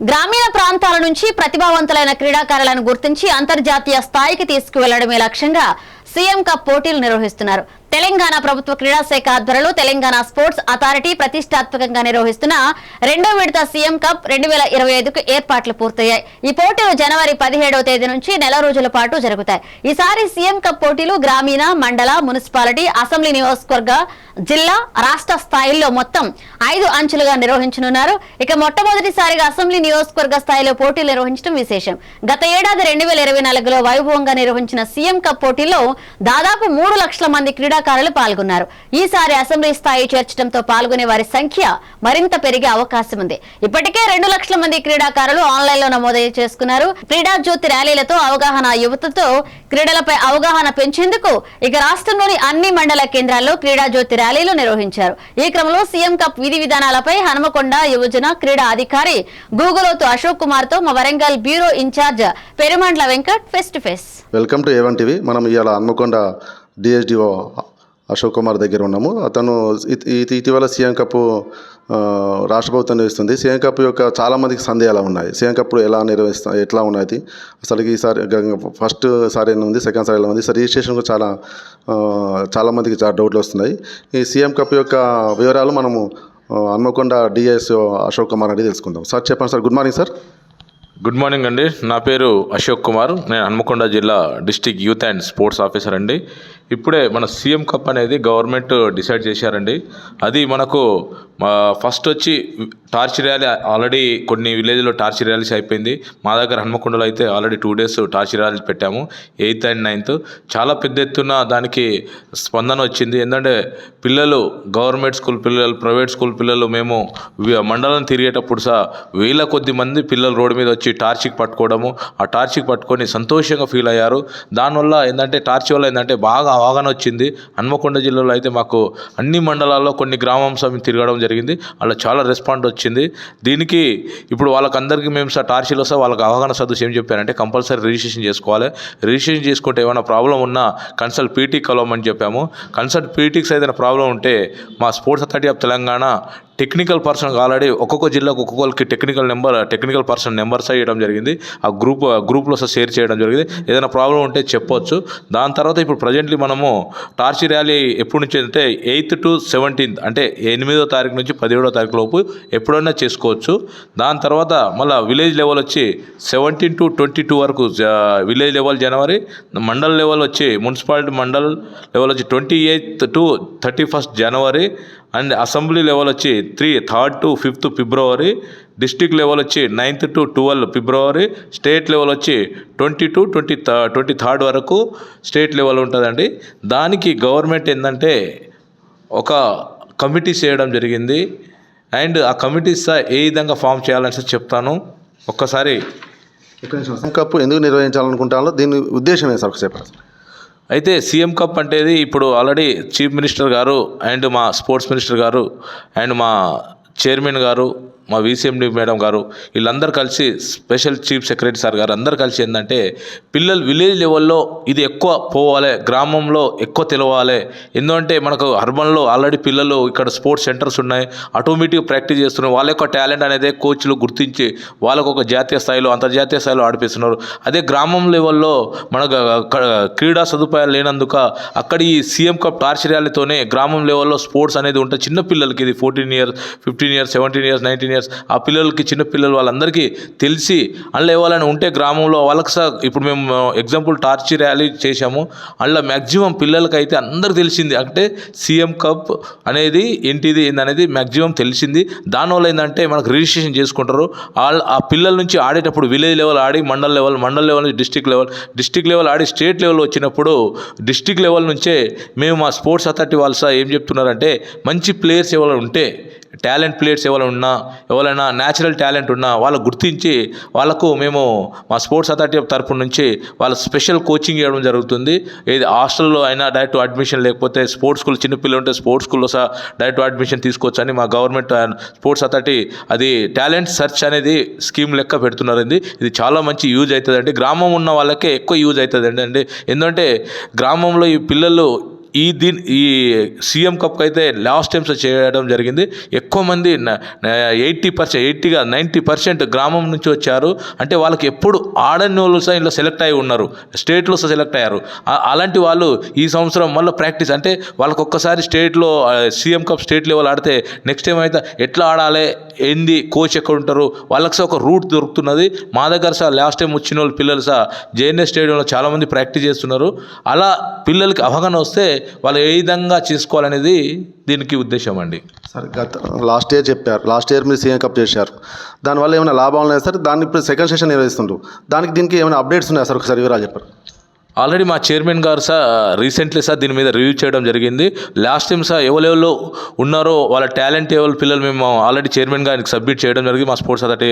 గ్రామీణ ప్రాంతాల నుంచి ప్రతిభావంతులైన క్రీడాకారులను గుర్తించి అంతర్జాతీయ స్థాయికి తీసుకువెళ్ళడమే లక్ష్యంగా సీఎం కప్ పోటీలు నిర్వహిస్తున్నారు. తెలంగాణ ప్రభుత్వ క్రీడా శాఖ ఆధ్వర్యంలో తెలంగాణ స్పోర్ట్స్ అథారిటీ ప్రతిష్టాత్మకంగా నిర్వహిస్తున్న రెండో విడత సీఎం కప్ రెండు వేల ఇరవై ఐదుకు ఏర్పాట్లు పూర్తయ్యాయి. ఈ పోటీలు జనవరి పదిహేడవ తేదీ నుంచి నెల రోజుల పాటు జరుగుతాయి. ఈసారి సీఎం కప్ పోటీలు గ్రామీణ మండల మున్సిపాలిటీ అసెంబ్లీ నియోజకవర్గ జిల్లా రాష్ట్ర స్థాయిల్లో మొత్తం ఐదు అంచులుగా నిర్వహించనున్నారు. ఇక మొట్టమొదటిసారిగా అసెంబ్లీ నియోజకవర్గ స్థాయిలో పోటీలు నిర్వహించడం విశేషం. గత ఏడాది రెండు వేల ఇరవై నాలుగులో వైభవంగా నిర్వహించిన సీఎం కప్ పోటీల్లో దాదాపు మూడు లక్షల మంది క్రీడా క్రీడాకారులు పాల్గొన్నారు. ఈసారి అసెంబ్లీ స్థాయి చేర్చడంతో పాల్గొనే వారి సంఖ్య మరింత పెరిగే అవకాశం ఉంది. ఇప్పటికే రెండు లక్షల మంది క్రీడాకారులు ఆన్లైన్లో నమోదు చేసుకున్నారు. క్రీడా జ్యోతి ర్యాలీలతో అవగాహన యువతతో క్రీడలపై అవగాహన పెంచేందుకు ఇక రాష్ట్రంలోని అన్ని మండల కేంద్రాల్లో క్రీడా జ్యోతి ర్యాలీలు నిర్వహించారు. ఈ క్రమంలో సీఎం కప్ విధి విధానాలపై హనుమకొండ యువజన క్రీడా అధికారి గూగులోతు అశోక్ కుమార్తో మా వరంగల్ బ్యూరో ఇన్ఛార్జ్ పెరుమండ్ల వెంకట్ ఫెస్ట్ ఫెస్. Welcome to A one TV మనం ఇవాళ హన్మకొండ డిఎస్డిఓ అశోక్ కుమార్ దగ్గర ఉన్నాము. అతను ఇట్- ఇటీవల సీఎం కప్ రాష్ట్ర ప్రభుత్వం నిర్వహిస్తుంది. సీఎం కప్ యొక్క చాలామందికి సందేహాలు ఉన్నాయి? సీఎం కప్ ఎలా నిర్వహిస్తా ఎట్లా ఉన్నది అసలు ఈసారి గ- ఫస్ట్ సారి ఎలా ఉంది? సెకండ్ సారి ఎలా ఉంది? సార్ రిజిస్ట్రేషన్ కూడా చాలా చాలామందికి చాలా డౌట్లు వస్తున్నాయి. ఈ సీఎం కప్ యొక్క వివరాలు మనము ఆ, హన్మకొండ డిఎస్ అశోక్ కుమార్ అని తెలుసుకుందాం. సార్ చెప్పండి sir. Good morning sir. Good morning అండి నా పేరు అశోక్ కుమార్. నేను హన్మకొండ జిల్లా district youth and sports officer అండి. ఇప్పుడే మన సీఎం కప్ అనేది గవర్నమెంట్ డిసైడ్ చేశారండి. అది మనకు ఫస్ట్ వచ్చి టార్చ్ ర్యాలీ ఆల్రెడీ కొన్ని విలేజ్లో టార్చ్ ర్యాలీస్ అయిపోయింది. మా దగ్గర హన్మకొండలో అయితే already two days torch rallies పెట్టాము. Eighth and ninth. చాలా పెద్ద ఎత్తున దానికి స్పందన వచ్చింది. ఎందుకంటే పిల్లలు గవర్నమెంట్ స్కూల్ పిల్లలు ప్రైవేట్ స్కూల్ పిల్లలు మేము మండలం తిరిగేటప్పుడు సహా వేల కొద్ది మంది పిల్లలు రోడ్డు మీద వచ్చి టార్చికి పట్టుకోవడము. ఆ టార్చికి పట్టుకొని సంతోషంగా ఫీల్ అయ్యారు. దానివల్ల ఏంటంటే టార్చ్ వల్ల ఏంటంటే బాగా అవగాహన వచ్చింది. హన్మకొండ జిల్లాలో అయితే మాకు అన్ని మండలాల్లో కొన్ని గ్రామం సమి తిరగడం జరిగింది. అలా చాలా రెస్పాండ్ వచ్చింది. దీనికి ఇప్పుడు వాళ్ళకందరికీ మేము సార్ టార్చీలో సార్ వాళ్ళకి అవగాహన సదస్సు ఏం చెప్పారంటే కంపల్సరీ రిజిస్ట్రేషన్ చేసుకోవాలి. రిజిస్ట్రేషన్ చేసుకుంటే ఏమైనా ప్రాబ్లం ఉన్నా కన్సల్ట్ పీటీ కలవమని చెప్పాము. కన్సల్ట్ పీటీకి ఏదైనా ప్రాబ్లం ఉంటే మా sports authority of Telangana technical person already ఒక్కొక్క జిల్లాకు ఒక్కొక్కరికి technical number technical person numbers అయ్యడం జరిగింది. ఆ గ్రూప్ గ్రూప్లో షేర్ చేయడం జరిగింది. ఏదైనా ప్రాబ్లం ఉంటే చెప్పొచ్చు. దాని తర్వాత ఇప్పుడు ప్రజెంట్లీ మనము టార్చ్ ర్యాలీ ఎప్పటి నుంచి అంటే ఎయిత్ టు సెవెంటీన్త్ అంటే ఎనిమిదో తారీఖు నుంచి పదిహేడో తారీఖు లోపు ఎప్పుడైనా చేసుకోవచ్చు. దాని తర్వాత మళ్ళీ విలేజ్ లెవెల్ వచ్చి సెవెంటీన్ టు ట్వంటీ టూ వరకు విలేజ్ లెవెల్ జనవరి మండల్ లెవెల్ వచ్చి మున్సిపాలిటీ మండల్ లెవెల్ వచ్చి twenty eighth to thirty first January and assembly level వచ్చి త్రీ థర్డ్ టు ఫిఫ్త్ ఫిబ్రవరి డిస్టిక్ లెవెల్ వచ్చి నైన్త్ టు ట్వెల్వ్ ఫిబ్రవరి స్టేట్ లెవెల్ వచ్చి twenty to twenty twenty third వరకు స్టేట్ లెవెల్ ఉంటుందండి. దానికి గవర్నమెంట్ ఏంటంటే ఒక కమిటీ చేయడం జరిగింది. అండ్ ఆ కమిటీస్ ఏ విధంగా ఫామ్ చేయాలని సార్ చెప్తాను. ఒక్కసారి ఒక ఎందుకు నిర్వహించాలనుకుంటారో దీని ఉద్దేశం ఏంటి సార్? ఒకసేపు అయితే సీఎం కప్ అంటేది ఇప్పుడు ఆల్రెడీ చీఫ్ మినిస్టర్ గారు అండ్ మా స్పోర్ట్స్ మినిస్టర్ గారు అండ్ మా చైర్మన్ గారు మా విసిఎండి మేడం గారు వీళ్ళందరూ కలిసి స్పెషల్ చీఫ్ సెక్రటరీ సార్ గారు అందరు కలిసి ఏంటంటే పిల్లలు విలేజ్ లెవెల్లో ఇది ఎక్కువ పోవాలి గ్రామంలో ఎక్కువ తెలవాలి. ఎందుకంటే మనకు అర్బన్లో ఆల్రెడీ పిల్లలు ఇక్కడ స్పోర్ట్స్ సెంటర్స్ ఉన్నాయి ఆటోమేటిక్ ప్రాక్టీస్ చేస్తున్నారు. వాళ్ళ యొక్క టాలెంట్ అనేది కోచ్లు గుర్తించి వాళ్ళకు ఒక జాతీయ స్థాయిలో అంతర్జాతీయ స్థాయిలో ఆడిపిస్తున్నారు. అదే గ్రామం లెవెల్లో మనకు క్రీడా సదుపాయాలు లేనందుక అక్కడ ఈ సీఎం కప్ టార్చ్ ర్యాలీతోనే గ్రామం లెవెల్లో స్పోర్ట్స్ అనేది ఉంటుంది చిన్న పిల్లలకి ఇది fourteen years fifteen years seventeen years nineteen years ఆ పిల్లలకి చిన్న పిల్లలు వాళ్ళందరికీ తెలిసి అందులో ఎవరైనా ఉంటే గ్రామంలో వాళ్ళకి సార్ ఇప్పుడు మేము ఎగ్జాంపుల్ టార్చ్ ర్యాలీ చేశాము. అందులో మ్యాక్సిమం పిల్లలకి అయితే అందరికి తెలిసింది. అంటే సీఎం కప్ అనేది ఏంటిది ఏందనేది మ్యాక్సిమం తెలిసింది. దానివల్ల ఏంటంటే మనకు రిజిస్ట్రేషన్ చేసుకుంటారు. వాళ్ళు ఆ పిల్లల నుంచి ఆడేటప్పుడు విలేజ్ లెవెల్ ఆడి మండల్ లెవెల్ మండల్ లెవెల్ నుంచి డిస్టిక్ లెవెల్ డిస్టిక్ లెవెల్ ఆడి స్టేట్ లెవెల్ వచ్చినప్పుడు డిస్టిక్ లెవెల్ నుంచే మేము మా స్పోర్ట్స్ అథారిటీ వాళ్ళు సార్ ఏం చెప్తున్నారంటే మంచి ప్లేయర్స్ ఎవరు ఉంటే టాలెంట్ ప్లేయర్స్ ఎవరైనా ఉన్నా ఎవరైనా న్యాచురల్ టాలెంట్ ఉన్నా వాళ్ళు గుర్తించి వాళ్ళకు మేము మా స్పోర్ట్స్ అథారిటీ తరపు నుంచి వాళ్ళ స్పెషల్ కోచింగ్ ఇవ్వడం జరుగుతుంది. ఏది హాస్టల్లో అయినా డైరెక్ట్ అడ్మిషన్ లేకపోతే స్పోర్ట్స్ స్కూల్ చిన్నపిల్లలు ఉంటే స్పోర్ట్స్ స్కూల్లో సహా డైరెక్ట్ అడ్మిషన్ తీసుకోవచ్చని మా గవర్నమెంట్ స్పోర్ట్స్ అథారిటీ అది టాలెంట్ సెర్చ్ అనేది స్కీమ్ లెక్క పెడుతున్నారండి. ఇది చాలా మంచి యూజ్ అవుతుందండి. గ్రామం ఉన్న వాళ్ళకే ఎక్కువ యూజ్ అవుతుందండి. అండి ఎందుకంటే గ్రామంలో ఈ పిల్లలు ఈ దీని ఈ సీఎం కప్ అయితే లాస్ట్ టైమ్స్ చేయడం జరిగింది. ఎక్కువ మంది ఎయిటీ పర్సెంట్ ఎయిటీగా నైంటీ పర్సెంట్ గ్రామం నుంచి వచ్చారు. అంటే వాళ్ళకి ఎప్పుడు ఆడని వాళ్ళు సహా ఇందులో సెలెక్ట్ అయి ఉన్నారు. స్టేట్లో సహా సెలెక్ట్ అయ్యారు. అలాంటి వాళ్ళు ఈ సంవత్సరం మళ్ళీ ప్రాక్టీస్ అంటే వాళ్ళకి ఒక్కసారి స్టేట్లో సీఎం కప్ స్టేట్ లెవెల్ ఆడితే నెక్స్ట్ టైం అయితే ఎట్లా ఆడాలి ఏంది కోచ్ ఎక్కడ ఉంటారు వాళ్ళకి సహా ఒక రూట్ దొరుకుతున్నది. మా దగ్గర సార్ లాస్ట్ టైం వచ్చిన వాళ్ళు పిల్లలు సార్ జేఎన్ఎస్ స్టేడియంలో చాలామంది ప్రాక్టీస్ చేస్తున్నారు. అలా పిల్లలకి అవగాహన వస్తే వాళ్ళు ఏ విధంగా చేసుకోవాలనేది దీనికి ఉద్దేశం అండి. సార్ గత లాస్ట్ ఇయర్ చెప్పారు. లాస్ట్ ఇయర్ మీరు సీఎం కప్ చేశారు. దానివల్ల ఏమైనా లాభాలు ఉన్నాయి సార్? దాన్ని ఇప్పుడు సెకండ్ సెషన్ నిర్వహిస్తుండ్రు దానికి దీనికి ఏమైనా అప్డేట్స్ ఉన్నాయా సార్? ఒకసారి వివరాలు చెప్పారు ఆల్రెడీ మా చైర్మన్ గారు సార్ రీసెంట్లీ సార్ దీని మీద రివ్యూ చేయడం జరిగింది. లాస్ట్ టైం సార్ ఎవరెవరు ఉన్నారో వాళ్ళ టాలెంట్ ఎవరు పిల్లలు మేము ఆల్రెడీ చైర్మన్ గారికి సబ్మిట్ చేయడం జరిగింది. మా sports authority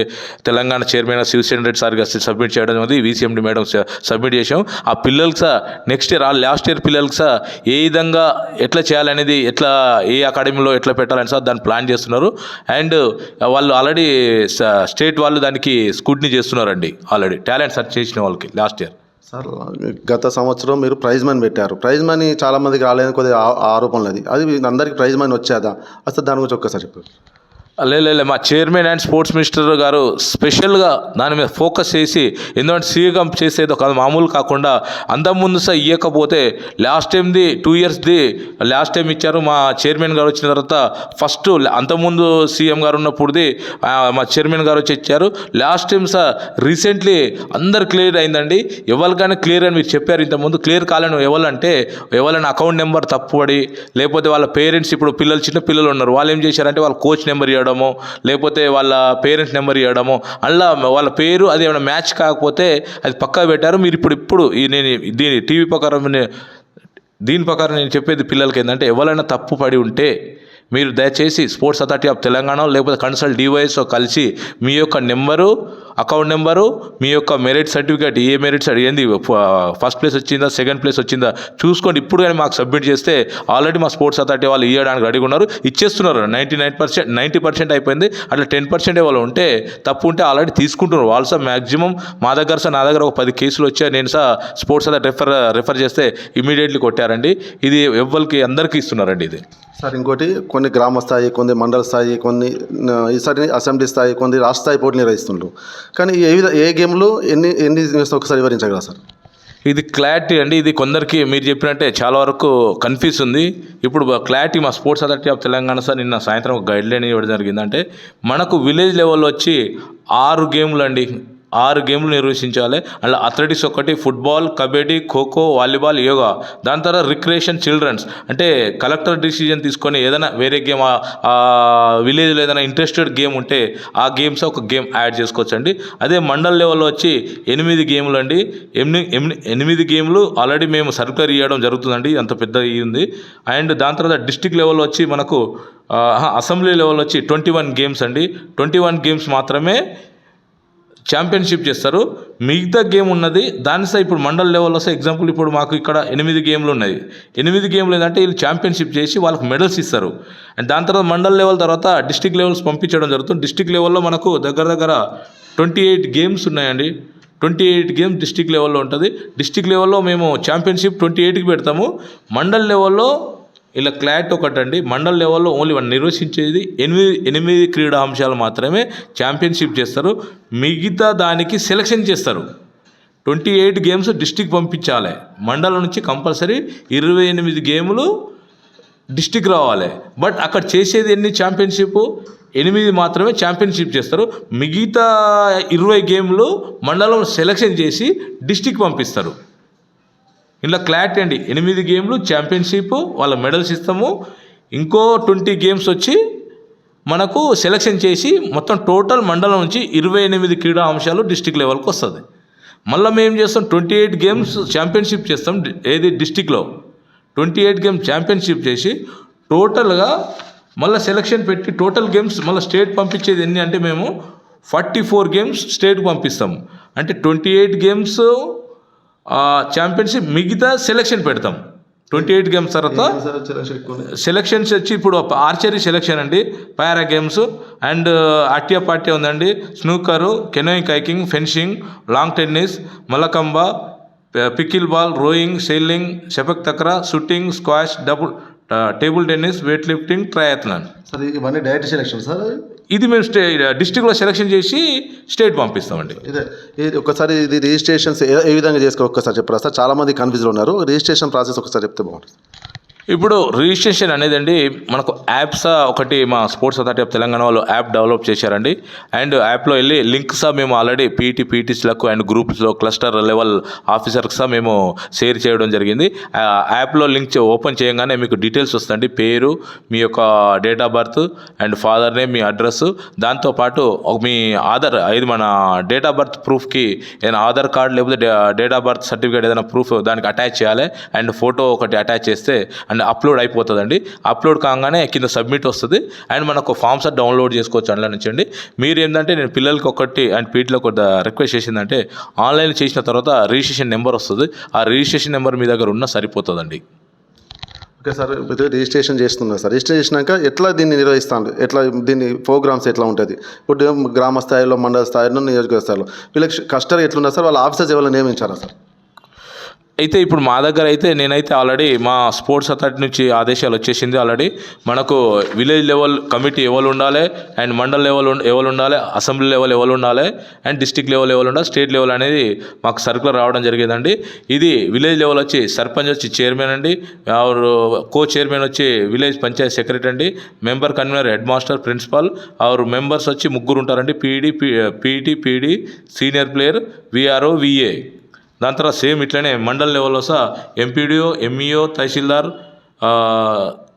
Telangana chairman Shivasena Reddy sir గారు సబ్మిట్ చేయడం జరిగింది. వీసీఎండి మేడం సబ్మిట్ చేసాం ఆ పిల్లలకి సార్ నెక్స్ట్ ఇయర్ ఆ లాస్ట్ ఇయర్ పిల్లలకి సార్ ఏ విధంగా ఎట్లా చేయాలనేది ఎట్లా ఏ అకాడమీలో ఎట్లా పెట్టాలని సార్ దాన్ని ప్లాన్ చేస్తున్నారు. అండ్ వాళ్ళు ఆల్రెడీ స్టేట్ వాళ్ళు దానికి స్కూట్ని చేస్తున్నారండి ఆల్రెడీ. టాలెంట్ సర్చ్ చేసిన వాళ్ళకి లాస్ట్ ఇయర్. సార్ గత సంవత్సరం మీరు ప్రైజ్ మనీ పెట్టారు. ప్రైజ్ మనీ చాలా మందికి రాలేదని కొద్దిగా ఆ- ఆరోపణలు అది. అది అందరికి ప్రైజ్ మనీ వచ్చేదా? అసలు దాని గురించి ఒక్కసారి చెప్పారు లేలే లే, మా చైర్మన్ అండ్ స్పోర్ట్స్ మినిస్టర్ గారు స్పెషల్గా దాని మీద ఫోకస్ చేసి ఎందుకంటే సీఎం చేసేది ఒక మామూలు కాకుండా అంతకుముందు సార్ ఇవ్వకపోతే లాస్ట్ టైంది టూ ఇయర్స్ది లాస్ట్ టైం ఇచ్చారు మా చైర్మన్ గారు వచ్చిన తర్వాత ఫస్ట్ అంతకుముందు సీఎం గారు ఉన్నప్పుడుది మా చైర్మన్ గారు వచ్చి ఇచ్చారు. లాస్ట్ టైం సార్ రీసెంట్లీ అందరు క్లియర్ అయిందండి. ఎవరికైనా క్లియర్ అని మీరు చెప్పారు ఇంతకుముందు క్లియర్ కాలేను ఎవరంటే ఎవరైనా అకౌంట్ నెంబర్ తప్పుపడి లేకపోతే వాళ్ళ పేరెంట్స్ ఇప్పుడు పిల్లలు చిన్న పిల్లలు ఉన్నారు వాళ్ళు ఏం చేశారంటే వాళ్ళ కోచ్ నెంబర్ ఇవ్వడము లేకపోతే వాళ్ళ పేరెంట్స్ నెంబర్ ఇవ్వడము అలా వాళ్ళ పేరు అది ఏమైనా మ్యాచ్ కాకపోతే అది పక్కా పెట్టారు. మీరు ఇప్పుడు ఇప్పుడు ఈ నేను దీని టీవీ ప్రకారం దీని ప్రకారం నేను చెప్పేది పిల్లలకి ఏంటంటే ఎవరైనా తప్పు పడి ఉంటే మీరు దయచేసి స్పోర్ట్స్ అథారిటీ ఆఫ్ తెలంగాణ లేకపోతే కన్సల్ట్ డివైఎస్తో కలిసి మీ యొక్క నెంబరు అకౌంట్ నెంబరు మీ యొక్క మెరిట్ సర్టిఫికేట్ ఏ మెరిట్ ఏంది ఫస్ట్ ప్లేస్ వచ్చిందా సెకండ్ ప్లేస్ వచ్చిందా చూసుకోండి. ఇప్పుడు కానీ మాకు సబ్మిట్ చేస్తే ఆల్రెడీ మా స్పోర్ట్స్ అథారిటీ వాళ్ళు ఇవ్వడానికి రెడీగా ఉన్నారు. ఇచ్చేస్తున్నారు. Ninety nine percent ninety percent అయిపోయింది. అట్లా టెన్ పర్సెంట్ వాళ్ళు ఉంటే తప్పు ఉంటే ఆల్రెడీ తీసుకుంటున్నారు. వాళ్ళు సార్ మ్యాక్సిమం మా దగ్గర సార్ నా దగ్గర ఒక పది కేసులు వచ్చాయి. నేను sir sports authority refer refer చేస్తే ఇమీడియట్లీ కొట్టారండి. ఇది ఎవ్వరికి అందరికీ ఇస్తున్నారండి ఇది. సార్ ఇంకోటి కొన్ని గ్రామ స్థాయి కొన్ని మండల స్థాయి కొన్ని ఈసారి అసెంబ్లీ స్థాయి కొన్ని రాష్ట్ర స్థాయి పోటీ నిర్వహిస్తుండ్రు. కానీ ఏ విధ ఏ గేమ్లో ఎన్ని ఎన్ని ఒకసారి వివరించగలరా సార్? ఇది క్లారిటీ అండి. ఇది కొందరికి మీరు చెప్పినట్టే చాలా వరకు కన్ఫ్యూజ్ ఉంది. ఇప్పుడు క్లారిటీ మా sports authority of Telangana sir నిన్న సాయంత్రం ఒక గైడ్లైన్ ఇవ్వడం జరిగిందంటే మనకు విలేజ్ లెవెల్ వచ్చి ఆరు గేమ్లు అండి ఆరు గేమ్లు నిర్వహించాలి. అలా అథ్లెటిక్స్ ఒకటి ఫుట్బాల్ కబడ్డీ ఖోఖో వాలీబాల్ యోగా. దాని తర్వాత రిక్రియేషన్ చిల్డ్రన్స్. అంటే కలెక్టర్ డిసిజన్ తీసుకొని ఏదైనా వేరే గేమ్ విలేజ్లో ఏదైనా ఇంట్రెస్టెడ్ గేమ్ ఉంటే ఆ గేమ్స్ ఒక గేమ్ యాడ్ చేసుకోవచ్చు అండి అదే మండల్ లెవెల్లో వచ్చి ఎనిమిది గేమ్లు అండి. ఎనిమిది ఎనిమిది ఎనిమిది గేమ్లు ఆల్రెడీ మేము సర్కులర్ ఇవ్వడం జరుగుతుందండి. అంత పెద్ద ఉంది. అండ్ దాని తర్వాత డిస్టిక్ లెవెల్లో వచ్చి మనకు అసెంబ్లీ లెవెల్ వచ్చి ట్వంటీ వన్ గేమ్స్ అండి. ట్వంటీ వన్ గేమ్స్ మాత్రమే ఛాంపియన్షిప్ చేస్తారు. మిగతా గేమ్ ఉన్నది దాని సార్ ఇప్పుడు మండల్ లెవెల్లో సార్ ఎగ్జాంపుల్ ఇప్పుడు మాకు ఇక్కడ ఎనిమిది గేమ్లు ఉన్నాయి. ఎనిమిది గేమ్లు ఏంటంటే వీళ్ళు ఛాంపియన్షిప్ చేసి వాళ్ళకి మెడల్స్ ఇస్తారు. అండ్ దాని తర్వాత మండల్ లెవెల్ తర్వాత డిస్టిక్ లెవెల్స్ పంపించడం జరుగుతుంది. డిస్టిక్ లెవెల్లో మనకు దగ్గర దగ్గర ట్వంటీ ఎయిట్ గేమ్స్ ఉన్నాయండి. ట్వంటీ ఎయిట్ గేమ్స్ డిస్టిక్ లెవెల్లో ఉంటుంది. డిస్టిక్ లెవెల్లో మేము ఛాంపియన్షిప్ ట్వంటీ ఎయిట్కి పెడతాము. మండల్ లెవెల్లో ఇలా క్లాట్ ఒకటండి మండల్ లెవెల్లో ఓన్లీ వన్ నిర్వహించేది ఎనిమిది ఎనిమిది క్రీడా అంశాలు మాత్రమే ఛాంపియన్షిప్ చేస్తారు మిగతా దానికి సెలెక్షన్ చేస్తారు. ట్వంటీ ఎయిట్ గేమ్స్ డిస్టిక్ పంపించాలి. మండలం నుంచి కంపల్సరీ ఇరవై ఎనిమిది గేములు డిస్టిక్ రావాలి. బట్ అక్కడ చేసేది ఎన్ని ఛాంపియన్షిప్? ఎనిమిది మాత్రమే ఛాంపియన్షిప్ చేస్తారు. మిగతా ఇరవై గేమ్లు మండలం సెలెక్షన్ చేసి డిస్టిక్ పంపిస్తారు. ఇలా క్లారిటీ అండి. ఎనిమిది గేమ్లు ఛాంపియన్షిప్ వాళ్ళ మెడల్స్ ఇస్తాము ఇంకో ట్వంటీ గేమ్స్ వచ్చి మనకు సెలెక్షన్ చేసి మొత్తం టోటల్ మండలం నుంచి ఇరవై ఎనిమిది క్రీడా అంశాలు డిస్టిక్ లెవెల్కి వస్తుంది. మళ్ళీ మేము చేస్తాం? ట్వంటీ ఎయిట్ గేమ్స్ ఛాంపియన్షిప్ చేస్తాం. ఏది డిస్టిక్లో ట్వంటీ ఎయిట్ గేమ్ ఛాంపియన్షిప్ చేసి టోటల్గా మళ్ళీ సెలక్షన్ పెట్టి టోటల్ గేమ్స్ మళ్ళీ స్టేట్ పంపించేది ఎన్ని? అంటే మేము ఫార్టీ ఫోర్ గేమ్స్ స్టేట్కి పంపిస్తాం. అంటే ట్వంటీ ఎయిట్ గేమ్స్ ఛాంపియన్షిప్ మిగతా సెలక్షన్ పెడతాం. ట్వంటీ ఎయిట్ గేమ్స్ తర్వాత సెలక్షన్స్ వచ్చి ఇప్పుడు ఆర్చరీ సెలక్షన్ అండి. Para games and atya patya ఉందండి. Snooker canoeing kayaking fencing lawn tennis mallakhamba pickleball rowing sailing sepak takraw shooting squash double table tennis weightlifting triathlon sir ఇవన్నీ direct selection sir ఇది మేము stay డిస్టిక్లో selection చేసి state పంపిస్తామండి. ఇదే ఇది ఒకసారి ఇది రిజిస్ట్రేషన్స్ ఏ ఏ విధంగా చేసుకోవాలి ఒక్కసారి చెప్పరా? సార్ చాలామంది కన్ఫ్యూజ్లో ఉన్నారు. రిజిస్ట్రేషన్ ప్రాసెస్ ఒకసారి చెప్తే బాగుంటుంది. ఇప్పుడు రిజిస్ట్రేషన్ అనేది అండి మనకు యాప్స్ ఒకటి మా స్పోర్ట్స్ అథారిటీ ఆఫ్ తెలంగాణ వాళ్ళు యాప్ డెవలప్ చేశారండి. అండ్ యాప్లో వెళ్ళి లింక్స్ మేము ఆల్రెడీ పీటీ పీటీస్లకు అండ్ గ్రూప్స్లో క్లస్టర్ లెవెల్ ఆఫీసర్కి సహా మేము షేర్ చేయడం జరిగింది. యాప్లో లింక్ ఓపెన్ చేయగానే మీకు డీటెయిల్స్ వస్తుంది పేరు మీ యొక్క date of birth and father name me address. దాంతోపాటు ఒక మీ ఆధార్ ఇది మన డేట్ ఆఫ్ బర్త్ ప్రూఫ్కి ఏదైనా ఆధార్ కార్డ్ లేకపోతే డేట్ ఆఫ్ బర్త్ సర్టిఫికేట్ ఏదైనా ప్రూఫ్ దానికి అటాచ్ చేయాలి. అండ్ ఫోటో ఒకటి అటాచ్ చేస్తే అండ్ అప్లోడ్ అయిపోతుందండి. అప్లోడ్ కాగానే కింద సబ్మిట్ వస్తుంది. అండ్ మనకు ఫామ్స్ డౌన్లోడ్ చేసుకోవచ్చు అందులో నుంచి అండి. మీరు ఏంటంటే నేను పిల్లలకి ఒకటి అండ్ పీటీలో ఒక రిక్వెస్ట్ చేసిందంటే ఆన్లైన్ చేసిన తర్వాత రిజిస్ట్రేషన్ నెంబర్ వస్తుంది. ఆ రిజిస్ట్రేషన్ నెంబర్ మీ దగ్గర ఉన్న సరిపోతుందండి. ఓకే సార్ మీరు రిజిస్ట్రేషన్ చేస్తున్నారు సార్. రిజిస్ట్రేషన్ చేసినాక ఎట్లా దీన్ని నిర్వహిస్తాను? ఎట్లా దీన్ని ప్రోగ్రామ్స్ ఎట్లా ఉంటుంది? ఇప్పుడు గ్రామ స్థాయిలో మండల స్థాయిలో నియోజకవర్గ స్థాయిలో వీళ్ళకి కష్టాలు ఎట్లున్నారు సార్ వాళ్ళ ఆఫీసర్స్ ఎవరైనా నియమించారా సార్? అయితే ఇప్పుడు మా దగ్గర అయితే నేనైతే ఆల్రెడీ మా స్పోర్ట్స్ అథారిటీ నుంచి ఆదేశాలు వచ్చేసింది ఆల్రెడీ. మనకు విలేజ్ లెవెల్ కమిటీ ఎవరు ఉండాలి అండ్ మండల్ లెవెల్ ఎవరు ఉండాలి అసెంబ్లీ లెవెల్ ఎవరు ఉండాలి అండ్ డిస్టిక్ లెవెల్ ఎవరు ఉండాలి స్టేట్ లెవెల్ అనేది మాకు సర్కులర్ రావడం జరిగిందండి. ఇది విలేజ్ లెవెల్ వచ్చి సర్పంచ్ వచ్చి చైర్మన్ అండి. ఆరు కో చైర్మన్ వచ్చి విలేజ్ పంచాయత్ సెక్రటరీ అండి. Member convener head master principal. ఆరు మెంబర్స్ వచ్చి ముగ్గురు ఉంటారండి. PD PT PD senior player VRO VA. దాని తర్వాత సేమ్ ఇట్లనే మండల్ లెవెల్లో సహా MPDO MEO tahsildar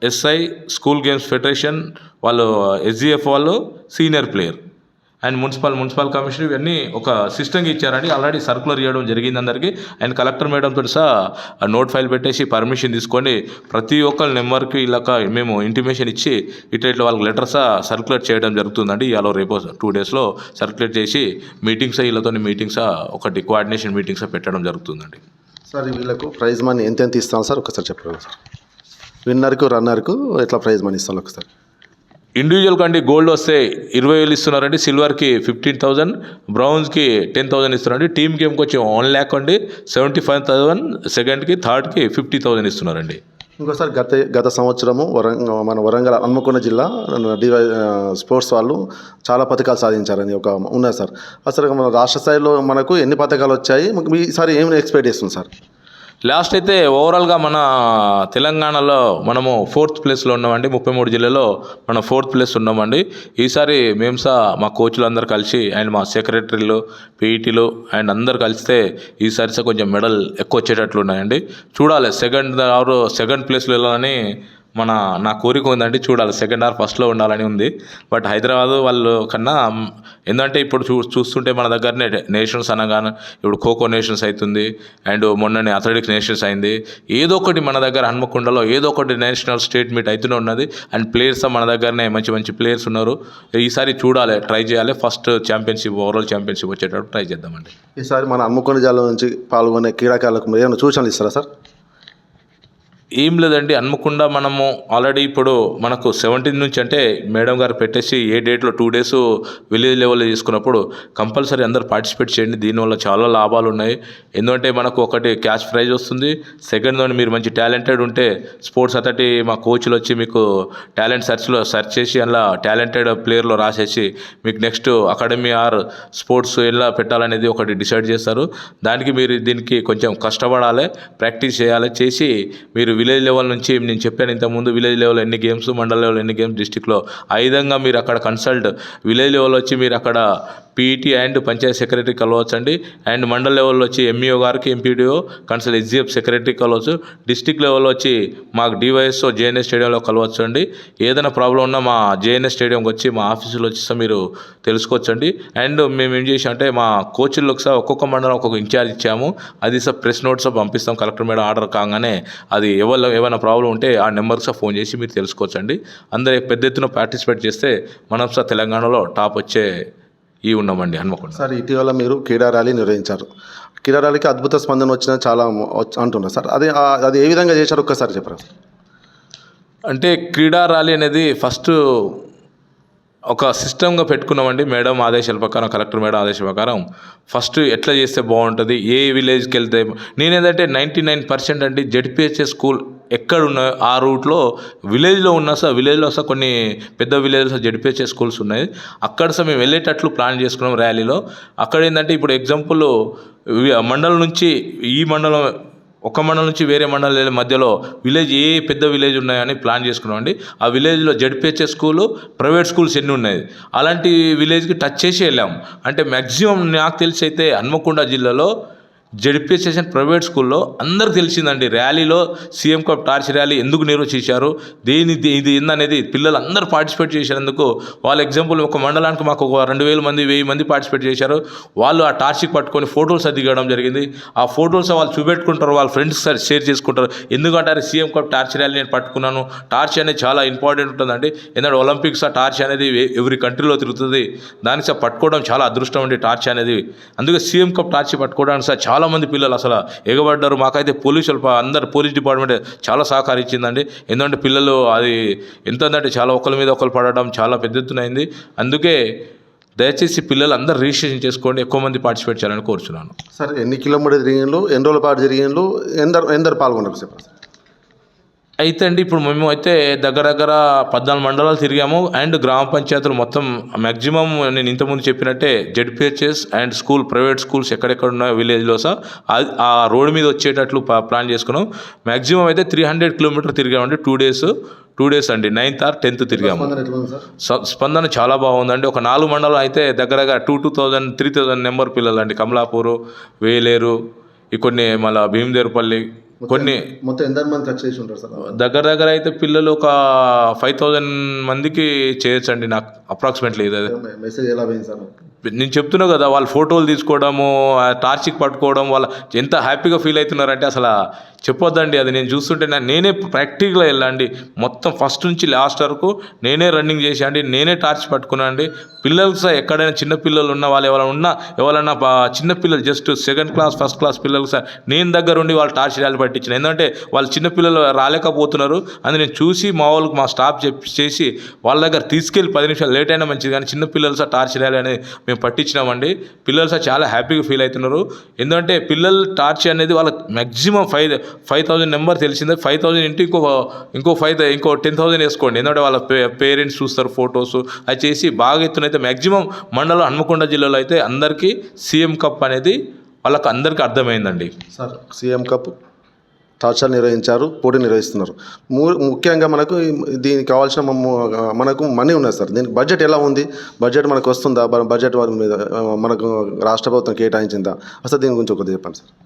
SI school games federation వాళ్ళు ఎస్జిఎఫ్ వాళ్ళు senior player. And municipal municipal commissioner ఇవన్నీ ఒక సిస్టమ్కి ఇచ్చారండి. ఆల్రెడీ సర్కులర్ ఇవ్వడం జరిగింది అందరికీ. అండ్ కలెక్టర్ మేడంతో సహా నోట్ ఫైల్ పెట్టేసి పర్మిషన్ తీసుకొని ప్రతి ఒక్కరి నెంబర్కి ఇలాక మేము ఇంటిమేషన్ ఇచ్చి ఇట్లా ఇట్లా వాళ్ళకి లెటర్స్ సర్క్యులేట్ చేయడం జరుగుతుందండి. ఇవాళ రేపు టూ డేస్లో సర్క్యులేట్ చేసి మీటింగ్స్ వీళ్ళతో మీటింగ్స్ ఒకటి కోఆర్డినేషన్ మీటింగ్స్ పెట్టడం జరుగుతుందండి. సార్ వీళ్ళకు ప్రైజ్ మనీ ఎంత ఎంత ఇస్తాను సార్? ఒకసారి చెప్పండి సార్? విన్నర్కు రన్నర్కు ఎట్లా ప్రైజ్ మనీ ఇస్తాను ఒకసారి. ఇండివిజువల్ కండి గోల్డ్ వస్తే ఇరవై వేలు ఇస్తున్నారండి. సిల్వర్కి ఫిఫ్టీన్ థౌసండ్ బ్రౌన్స్కి టెన్ థౌసండ్ ఇస్తున్నారండి. టీమ్ గేమ్కి వచ్చి వన్ ల్యాక్ అండి. సెవెంటీ ఫైవ్ థౌసండ్ సెకండ్కి థర్డ్కి ఫిఫ్టీ థౌసండ్ ఇస్తున్నారండి. ఇంకోసారి గత గత సంవత్సరము వరంగ మన వరంగల్ హన్మకొండ జిల్లా డివై స్పోర్ట్స్ వాళ్ళు చాలా పథకాలు సాధించారని ఒక ఉన్నారు సార్. అసలు మన రాష్ట్ర స్థాయిలో మనకు ఎన్ని పథకాలు వచ్చాయి? మీ ఈసారి ఏమి ఎక్స్పెక్ట్ చేస్తుంది సార్? లాస్ట్ అయితే ఓవరాల్గా మన తెలంగాణలో మనము ఫోర్త్ ప్లేస్లో ఉన్నామండి. ముప్పై మూడు జిల్లాలో మనం ఫోర్త్ ప్లేస్ ఉన్నామండి. ఈసారి మేము సా మా కోచ్లు అందరు కలిసి అండ్ మా సెక్రటరీలు పీఈటీలు అండ్ అందరు కలిస్తే ఈసారి సార్ కొంచెం మెడల్ ఎక్కువ వచ్చేటట్లు ఉన్నాయండి. చూడాలి సెకండ్ ఆర్ సెకండ్ ప్లేస్లో వెళ్ళాలని మన నా కోరిక ఉందంటే చూడాలి. సెకండ్ ఆర్ ఫస్ట్లో ఉండాలని ఉంది. బట్ హైదరాబాద్ వాళ్ళు కన్నా ఎందుకంటే ఏంటంటే ఇప్పుడు చూ చూస్తుంటే మన దగ్గరనే నేషన్స్ అనగానే ఇప్పుడు ఖోఖో నేషన్స్ అవుతుంది అండ్ మొన్ననే అథ్లెటిక్స్ నేషన్స్ అయింది. ఏదో ఒకటి మన దగ్గర హన్మకొండలో ఏదో ఒకటి నేషనల్ స్టేట్ మీట్ అవుతూనే ఉన్నది. అండ్ ప్లేయర్స్ మన దగ్గరనే మంచి మంచి ప్లేయర్స్ ఉన్నారు. ఈసారి చూడాలి ట్రై చేయాలి. ఫస్ట్ ఛాంపియన్షిప్ ఓవరాల్ ఛాంపియన్షిప్ వచ్చేటప్పుడు ట్రై చేద్దామండి. ఈసారి మన హన్మకొండ జిల్లా నుంచి పాల్గొనే క్రీడాకారులకు మీరు ఏమైనా సూచనలు ఇస్తారా సార్? ఏం లేదండి హన్మకొండ మనము ఆల్రెడీ ఇప్పుడు మనకు సెవెంటీన్ నుంచి అంటే మేడం గారు పెట్టేసి ఏ డేట్లో టూ డేస్ విలేజ్ లెవెల్లో తీసుకున్నప్పుడు కంపల్సరీ అందరు పార్టిసిపేట్ చేయండి. దీనివల్ల చాలా లాభాలు ఉన్నాయి. ఎందుకంటే మనకు ఒకటి క్యాష్ ప్రైజ్ వస్తుంది. సెకండ్ దాన్ని మీరు మంచి టాలెంటెడ్ ఉంటే స్పోర్ట్స్ అతటి మా కోచ్లు వచ్చి మీకు టాలెంట్ సెర్చ్లో సెర్చ్ చేసి అలా టాలెంటెడ్ ప్లేయర్లో రాసేసి మీకు నెక్స్ట్ అకాడమీ ఆర్ స్పోర్ట్స్ ఎలా పెట్టాలనేది ఒకటి డిసైడ్ చేస్తారు. దానికి మీరు దీనికి కొంచెం కష్టపడాలి ప్రాక్టీస్ చేయాలి చేసి మీరు విలేజ్ లెవెల్ నుంచి నేను చెప్పాను ఇంతకుముందు విలేజ్ లెవెల్ ఎన్ని గేమ్స్ మండల లెవెల్ ఎన్ని గేమ్స్ డిస్టిక్లో ఆ విధంగా మీరు అక్కడ కన్సల్ట్ విలేజ్ లెవెల్ వచ్చి మీరు అక్కడ పీఈటీ అండ్ పంచాయత్ సెక్రటరీ కలవచ్చండి. అండ్ మండల్ లెవెల్లో వచ్చి ఎంఈఓ గారికి ఎంపీడీఓ కన్సల్ ఎస్జిఎఫ్ సెక్రటరీ కలవచ్చు. డిస్టిక్ లెవెల్లో వచ్చి మాకు డివైఎస్ఓ జేఎన్ఎస్ స్టేడియంలో కలవచ్చు అండి ఏదైనా ప్రాబ్లం ఉన్నా మా జేఎన్ఎస్ స్టేడియంకి వచ్చి మా ఆఫీసులో వచ్చి మీరు తెలుసుకోవచ్చండి. అండ్ మేము ఏం చేసామంటే మా కోచ్లకు సార్ ఒక్కొక్క మండలం ఒక్కొక్క ఇన్ఛార్జ్ ఇచ్చాము. అది సార్ ప్రెస్ నోట్స్ పంపిస్తాం. కలెక్టర్ మేడం ఆర్డర్ కాగానే అది ఎవరు ఎవరు ఏమైనా ప్రాబ్లం ఉంటే ఆ నెంబర్కి ఫోన్ చేసి మీరు తెలుసుకోవచ్చు అండి అందరు పెద్ద ఎత్తున పార్టిసిపేట్ చేస్తే మనం సార్ తెలంగాణలో టాప్ వచ్చే ఈ ఉన్నామండి హన్మకొండ. సార్ ఇటీవల మీరు క్రీడా ర్యాలీ నిర్వహించారు. క్రీడా ర్యాలీకి అద్భుత స్పందన వచ్చిన చాలా అంటున్నారు సార్. అదే అది ఏ విధంగా చేశారు? ఒక్కసారి చెప్పరా? అంటే క్రీడా ర్యాలీ అనేది ఫస్ట్ ఒక సిస్టమ్గా పెట్టుకున్నామండి. మేడం ఆదేశాల ప్రకారం కలెక్టర్ మేడం ఆదేశాల ప్రకారం ఫస్ట్ ఎట్లా చేస్తే బాగుంటుంది ఏ విలేజ్కి వెళ్తే నేనేంటంటే నైంటీ నైన్ పర్సెంట్ అండి జెడ్పిహెచ్ఎస్ స్కూల్ ఎక్కడ ఆ రూట్లో విలేజ్లో ఉన్నా సార్ విలేజ్లో సార్ కొన్ని పెద్ద విలేజ్లో జెడ్పిహెచ్ఎస్ స్కూల్స్ ఉన్నాయి. అక్కడ సార్ మేము వెళ్ళేటట్లు ప్లాన్ చేసుకున్నాం ర్యాలీలో అక్కడ ఏంటంటే ఇప్పుడు ఎగ్జాంపుల్ మండలం నుంచి ఈ మండలం ఒక మండలం నుంచి వేరే మండలం మధ్యలో విలేజ్ ఏ పెద్ద విలేజ్ ఉన్నాయని ప్లాన్ చేసుకున్నామండి. ఆ విలేజ్లో జడ్పిహెచ్ఎస్ స్కూలు ప్రైవేట్ స్కూల్స్ ఎన్ని ఉన్నాయి. అలాంటి విలేజ్కి టచ్ చేసి వెళ్ళాం. అంటే మ్యాక్సిమం నాకు తెలిసి అయితే హన్మకొండ జిల్లాలో జడ్పిహెచ్ఎస్ ప్రైవేట్ స్కూల్లో అందరికి తెలిసిందండి ర్యాలీలో సీఎం కప్ టార్చ్ ర్యాలీ ఎందుకు నిర్వహించారు దేని ఇది- ఏందనేది పిల్లలు అందరూ పార్టిసిపేట్ చేసినందుకు వాళ్ళ ఎగ్జాంపుల్ ఒక మండలానికి మాకు ఒక రెండు వేల మంది వెయ్యి మంది పార్టిసిపేట్ చేశారు వాళ్ళు ఆ టార్చ్కి పట్టుకొని ఫోటోస్ అదిగడం దిగడం జరిగింది. ఆ ఫోటోస్ వాళ్ళు చూపెట్టుకుంటారు వాళ్ళ ఫ్రెండ్స్ షేర్ చేసుకుంటారు. ఎందుకంటే సీఎం కప్ టార్చ్ ర్యాలీ నేను పట్టుకున్నాను. టార్చ్ అనేది చాలా ఇంపార్టెంట్ ఉంటుందండి. ఎందుకంటే ఒలింపిక్స్ ఆ టార్చ్ అనేది ఎవ్రీ కంట్రీలో తిరుగుతుంది. దానికి సార్ పట్టుకోవడం చాలా అదృష్టం అండి టార్చ్ అనేది. అందుకే సీఎం కప్ టార్చ్ పట్టుకోవడానికి సార్ చాలా మంది పిల్లలు అసలు ఎగబడ్డారు. మాకైతే పోలీసులు అందరు పోలీస్ డిపార్ట్మెంట్ చాలా సహకరించిందండి ఎందుకంటే పిల్లలు అది ఎంత అంటే చాలా ఒకరి మీద ఒకరు పడడం చాలా పెద్ద ఎత్తునైంది అందుకే దయచేసి పిల్లలు అందరు రిజిస్ట్రేషన్ చేసుకోండి. ఎక్కువ మంది పార్టిసిపేట్ చేయాలని కోరుచున్నాను. సార్ ఎన్ని కిలోమీటర్ తిరిగిండ్లు ఎన్ని రోజుల పాటు తిరిగిండ్లు ఎందరు ఎందరు పాల్గొన్నారు సార్? అయితే అండి ఇప్పుడు మేము అయితే దగ్గర దగ్గర పద్నాలుగు మండలాలు తిరిగాము. అండ్ గ్రామ పంచాయతీలు మొత్తం మ్యాక్సిమం నేను ఇంతకుముందు చెప్పినట్టే ZPHS and school private schools ఎక్కడెక్కడ ఉన్నాయో విలేజ్లో సార్. ఆ- ఆ రోడ్ మీద వచ్చేటట్లు ప్లాన్ చేసుకున్నాం. మ్యాక్సిమం అయితే త్రీ హండ్రెడ్ కిలోమీటర్ తిరిగామండి. టూ డేస్ టూ డేస్ అండి. నైన్త్ ఆర్ టెన్త్ తిరిగాము. స్పందన చాలా బాగుందండి. ఒక నాలుగు మండలం అయితే దగ్గర దగ్గర two two thousand three thousand number పిల్లలు అండి కమలాపూరు వేలేరు ఈ కొన్ని మళ్ళీ భీమదేవరపల్లి కొన్ని మొత్తం ఎందరు మంది టచ్ చేసి ఉంటారు సార్? దగ్గర దగ్గర అయితే పిల్లలు ఒక ఫైవ్ థౌజండ్ మందికి చేయొచ్చండి నాకు అప్రాక్సిమేట్లీ ఇది. మెసేజ్ ఎలా పోయింది సార్ నేను చెప్తున్నా కదా వాళ్ళు ఫోటోలు తీసుకోవడము టార్చిక్ పట్టుకోవడం వాళ్ళ ఎంత హ్యాపీగా ఫీల్ అవుతున్నారంటే అసలు చెప్పొద్దండి అది నేను చూస్తుంటే నేనే ప్రాక్టికల్గా వెళ్ళండి. మొత్తం ఫస్ట్ నుంచి లాస్ట్ వరకు నేనే రన్నింగ్ చేసేయండి అండి నేనే టార్చ్ పట్టుకున్నాండి అండి. సార్ ఎక్కడైనా చిన్న పిల్లలు ఉన్న వాళ్ళు ఎవరైనా ఉన్నా ఎవరైనా బా- చిన్న పిల్లలు just second class first class పిల్లలు సార్ నేను దగ్గర ఉండి వాళ్ళు టార్చ్ ర్యాలీ పట్టించిన. ఎందుకంటే వాళ్ళు చిన్న పిల్లలు రాలేకపోతున్నారు. అని నేను చూసి మా వాళ్ళకి మా స్టాఫ్ చెప్పి చేసి వాళ్ళ దగ్గర తీసుకెళ్ళి పది నిమిషాలు లేట్ అయినా మంచిది కానీ చిన్న పిల్లలు సార్ టార్చ్ ర్యాలీ అనేది మేము పట్టించినామండి. పిల్లలు సార్ చాలా హ్యాపీగా ఫీల్ అవుతున్నారు. ఎందుకంటే పిల్లలు టార్చ్ అనేది వాళ్ళ maximum five five thousand number తెలిసిందే. ఫైవ్ థౌజండ్ ఇంటూ ఇంకో ఇంకో ఫైవ్ ఇంకో టెన్ థౌజండ్ వేసుకోండి. ఎందుకంటే వాళ్ళ పేరెంట్స్ చూస్తారు ఫొటోస్ అది చేసి బాగా ఎత్తున అయితే మ్యాక్సిమం మండలం హన్మకొండ జిల్లాలో అయితే అందరికీ సీఎం కప్ అనేది వాళ్ళకి అందరికీ అర్థమైందండి. సార్ సీఎం కప్ టార్చర్ నిర్వహించారు పోటీ నిర్వహిస్తున్నారు. ము- ముఖ్యంగా మనకు దీనికి కావాల్సిన మనకు మనీ ఉన్నది సార్. దీనికి బడ్జెట్ ఎలా ఉంది? బడ్జెట్ మనకు వస్తుందా? బడ్జెట్ మీద మనకు రాష్ట్ర ప్రభుత్వం కేటాయించిందా? అసలు దీని గురించి ఒకటి చెప్పండి సార్.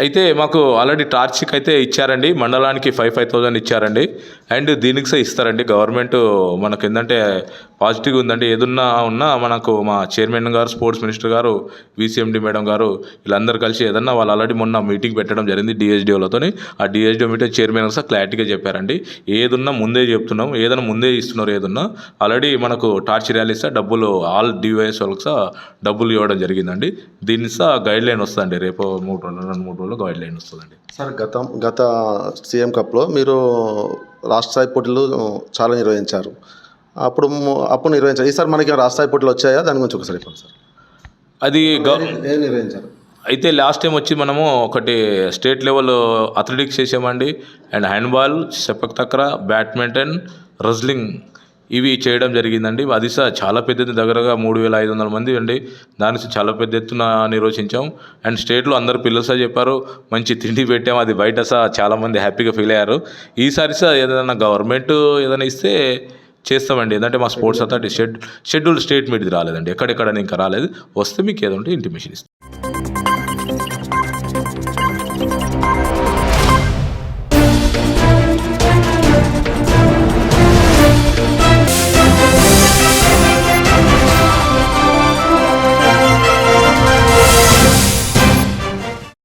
అయితే మాకు ఆల్రెడీ టార్చిక్ అయితే ఇచ్చారండి మండలానికి ఫైవ్ ఫైవ్ థౌజండ్ ఇచ్చారండి. అండ్ దీనికి సే ఇస్తారండి. గవర్నమెంట్ మనకు ఏంటంటే పాజిటివ్ ఉందండి. ఏదున్నా ఉన్నా మనకు మా చైర్మన్ గారు స్పోర్ట్స్ మినిస్టర్ గారు విసిఎండి మేడం గారు వీళ్ళందరూ కలిసి ఏదన్నా వాళ్ళు ఆల్రెడీ మొన్న మీటింగ్ పెట్టడం జరిగింది డిఎస్డిఓలతో ఆ డిఎస్డిఓ మీటింగ్ చైర్మన్ గారు సార్ క్లారిటీగా చెప్పారండి. ఏదున్నా ముందే చెప్తున్నాం. ఏదైనా ముందే ఇస్తున్నారు ఏదున్నా. ఆల్రెడీ మనకు టార్చ్ ర్యాలీ సార్ డబ్బులు ఆల్ డివైఎస్ వాళ్ళకి సార్ డబ్బులు ఇవ్వడం జరిగిందండి. దీన్ని సార్ గైడ్ లైన్ వస్తుందండి. రేపు మూడు రెండు మూడు రోజులు గైడ్ లైన్ వస్తుందండి. సార్ గతం గత సీఎం కప్లో మీరు రాష్ట్ర స్థాయి పోటీలు చాలా నిర్వహించారు. అప్పుడు అప్పుడు నిర్వహించారు. ఈసారి మనకి రాష్ట్ర స్థాయి పోటీలు వచ్చాయా? దాని గురించి ఒకసారి చెప్పండి సార్. అది నిర్వహించారు? అయితే లాస్ట్ టైం వచ్చి మనము ఒకటి స్టేట్ లెవెల్ అథ్లెటిక్స్ చేసామండి. And handball sepak takraw badminton wrestling ఇవి చేయడం జరిగిందండి. అది స చాలా పెద్దది దగ్గరగా మూడు వేల ఐదు వందల మంది అండి. దానికి చాలా పెద్ద ఎత్తున నిర్వహించాం అండ్ స్టేట్లో అందరు పిల్లలు సార్ చెప్పారు మంచి తిండి పెట్టాం. అది బయట సా చాలామంది హ్యాపీగా ఫీల్ అయ్యారు. ఈసారి సార్ ఏదైనా గవర్నమెంట్ ఏదైనా ఇస్తే చేస్తామండి. ఏంటంటే మా sports authority shed schedule state మీది రాలేదండి. ఎక్కడెక్కడ ఇంకా రాలేదు. వస్తే మీకు ఏదంటే ఇంటిమేషన్ ఇస్తాం.